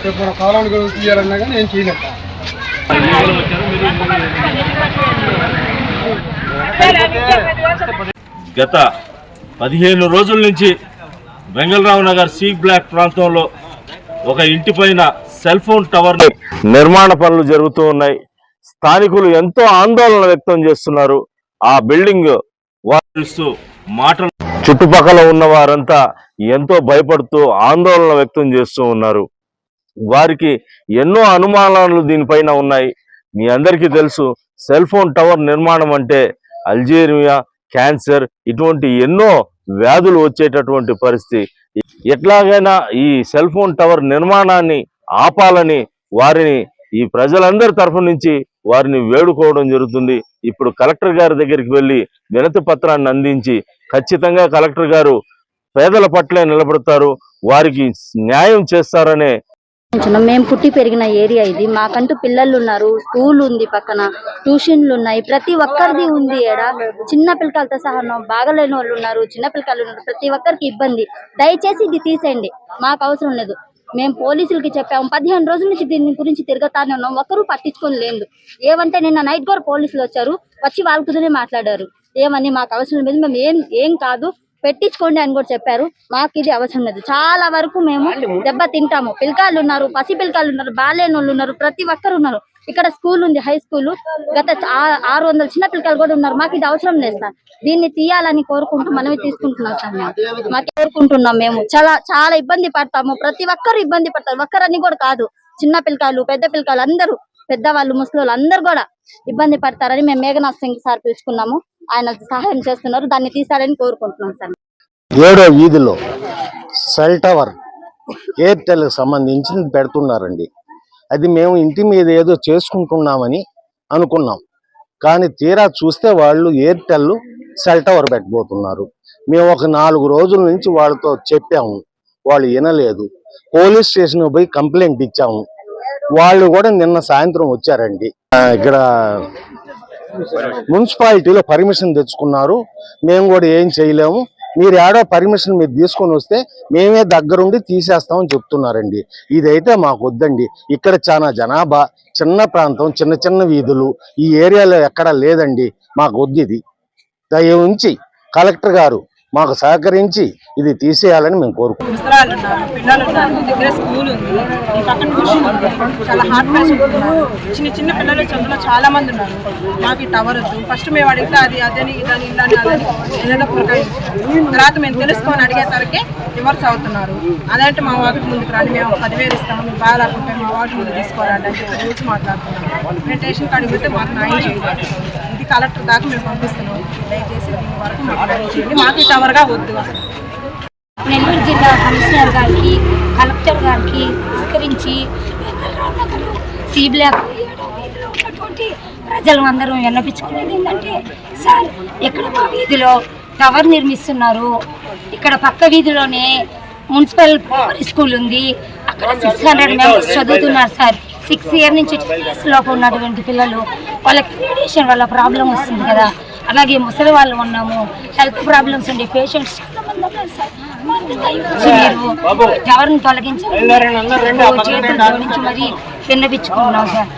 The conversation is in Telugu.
రేపు మన కాలానికి తీయాలన్నా కానీ నేను చేయలేక గత పదిహేను రోజుల నుంచి వెంగళరావు నగర్ సి బ్లాక్ ప్రాంతంలో ఒక ఇంటి పైన సెల్ ఫోన్ టవర్ నిర్మాణ పనులు జరుగుతూ ఉన్నాయి. స్థానికులు ఎంతో ఆందోళన వ్యక్తం చేస్తున్నారు. ఆ బిల్డింగ్ మాటలు చుట్టుపక్కల ఉన్న వారంతా ఎంతో భయపడుతూ ఆందోళన వ్యక్తం చేస్తూ ఉన్నారు. వారికి ఎన్నో అనుమానాలు దీనిపైన ఉన్నాయి. మీ అందరికీ తెలుసు సెల్ ఫోన్ టవర్ నిర్మాణం అంటే అల్జీరియా క్యాన్సర్ ఇటువంటి ఎన్నో వ్యాధులు వచ్చేటటువంటి పరిస్థితి. ఎట్లాగైనా ఈ సెల్ ఫోన్ టవర్ నిర్మాణాన్ని ఆపాలని వారిని ఈ ప్రజలందరి తరఫు నుంచి వారిని వేడుకోవడం జరుగుతుంది. ఇప్పుడు కలెక్టర్ గారి దగ్గరికి వెళ్ళి వినతి పత్రాన్ని అందించి ఖచ్చితంగా కలెక్టర్ గారు పేదల పట్లే నిలబడతారు. వారికి న్యాయం చేస్తారనే మేము పుట్టి పెరిగిన ఏరియా ఇది. మాకంటూ పిల్లలు ఉన్నారు స్కూల్ ఉంది పక్కన ట్యూషన్లు ఉన్నాయి. ప్రతి ఒక్కరిది ఉంది ఏడ. చిన్న పిల్లకాయలతో సహా బాగలేని వాళ్ళు ఉన్నారు చిన్న పిల్లకాయలు ఉన్నారు. ప్రతి ఒక్కరికి ఇబ్బంది. దయచేసి ఇది తీసేయండి. మాకు అవసరం లేదు. మేము పోలీసులకి చెప్పాము పదిహేను రోజుల నుంచి దీని గురించి తిరగతానే ఉన్నాం. ఒక్కరూ పట్టించుకొని లేదు ఏమంటే నిన్న నైట్ కూడా పోలీసులు వచ్చారు. వచ్చి వాళ్ళ కుదిరే మాట్లాడారు. ఏమని మాకు అవసరం లేదు. మేము ఏం ఏం కాదు. పెట్టించుకోండి అని కూడా చెప్పారు. మాకు ఇది అవసరం లేదు. చాలా వరకు మేము దెబ్బ తింటాము. పిల్లకాయలు ఉన్నారు పసి పిల్లకాయలు ఉన్నారు బాలేని వాళ్ళు ఉన్నారు ప్రతి ఒక్కరు ఉన్నారు. ఇక్కడ స్కూల్ ఉంది హై స్కూల్. గత ఆరు వందల చిన్న పిల్లకాయలు కూడా ఉన్నారు. మాకు ఇది అవసరం లేదు సార్. దీన్ని తీయాలని కోరుకుంటూ మనమే తీసుకుంటున్నాం సార్ మేము. మాకు కోరుకుంటున్నాం మేము. చాలా చాలా ఇబ్బంది పడతాము. ప్రతి ఒక్కరు ఇబ్బంది పడతారు. ఒక్కరని కూడా కాదు. చిన్న పిల్లకాయలు పెద్ద పిల్లకాయలు అందరూ పెద్దవాళ్ళు ముసలి అందరూ కూడా ఇబ్బంది పడతారని మేము మేఘనాథ్ సింగ్ సార్ పిలుచుకున్నాము. ఆయన సహాయం చేస్తున్నారు. దాన్ని తీసాలని కోరుకుంటున్నాం సార్. ఏడో వీధిలో సెల్ టవర్ ఎయిర్టెల్ సంబంధించి పెడుతున్నారండి. అది మేము ఇంటి మీద ఏదో చేసుకుంటున్నామని అనుకున్నాం. కానీ తీరా చూస్తే వాళ్ళు ఎయిర్టెల్ సెల్ టవర్ పెట్టబోతున్నారు. మేము ఒక నాలుగు రోజుల నుంచి వాళ్ళతో చెప్పాము. వాళ్ళు వినలేదు. పోలీస్ స్టేషన్ పోయి కంప్లైంట్ ఇచ్చాము. వాళ్ళు కూడా నిన్న సాయంత్రం వచ్చారండి. ఇక్కడ మున్సిపాలిటీలో పర్మిషన్ తెచ్చుకున్నారు. మేము కూడా ఏం చేయలేము. మీరు ఏడో పర్మిషన్ మీరు తీసుకొని వస్తే మేమే దగ్గరుండి తీసేస్తామని చెప్తున్నారండి. ఇదైతే మాకు వద్దండి. ఇక్కడ చాలా జనాభా చిన్న ప్రాంతం చిన్న చిన్న వీధులు ఈ ఏరియాలో ఎక్కడా లేదండి. మాకు వద్దు ఇది. దయ ఉంచి కలెక్టర్ గారు మాకు సహకరించి ఇది తీసేయాలని మేము కోరుకుంటున్నాం. చాలా చిన్న చిన్న పిల్లలు చదువులో చాలా మంది ఉన్నారు. మాకు టవర్ వద్దు. ఫస్ట్ మేము అడిగితే అది అదని ఇదని ఇదని అదని ఏదైనా తర్వాత మేము తెలుసుకొని అడిగేసరికి రివర్స్ అవుతున్నారు అదంటే మా వాటికి ముందుకు రాని మేము పదివేలు ఇస్తాము. మీకు బాధ లేకుంటే మా వాటి ముందు తీసుకోవాలంటే అని చెప్పి రోజు మాట్లాడుతున్నాం. మేము స్టేషన్కి అడిగితే మాకు న్యాయం చేయాలి కలెక్టర్ దాకా మేము పంపిస్తున్నాం దయచేసి దీని వరకు మాకు మాకు టవర్గా వద్దు అసలు. నెల్లూరు జిల్లా కమిషనర్ గారికి కలెక్టర్ గారికి విస్తరించి సి బ్లాక్ ఉన్నటువంటి ప్రజలు అందరూ విన్నపించుకునేది ఏంటంటే సార్ ఇక్కడ మా వీధిలో టవర్ నిర్మిస్తున్నారు? ఇక్కడ పక్క వీధిలోనే మున్సిపల్ స్కూల్ ఉంది. అక్కడ సిక్స్ హండ్రెడ్ మెంబర్స్ చదువుతున్నారు సార్. సిక్స్ ఇయర్ నుంచి టెన్ ఇయర్స్ లోపు ఉన్నటువంటి పిల్లలు వాళ్ళకి రేడియేషన్ వల్ల ప్రాబ్లం వస్తుంది కదా. అలాగే ముసలి వాళ్ళు ఉన్నాము హెల్త్ ప్రాబ్లమ్స్ ఉండే పేషెంట్స్ మీరు టవర్ని తొలగించాలి చేతులు జోడించి మరి విన్నపించుకుంటున్నాం సార్.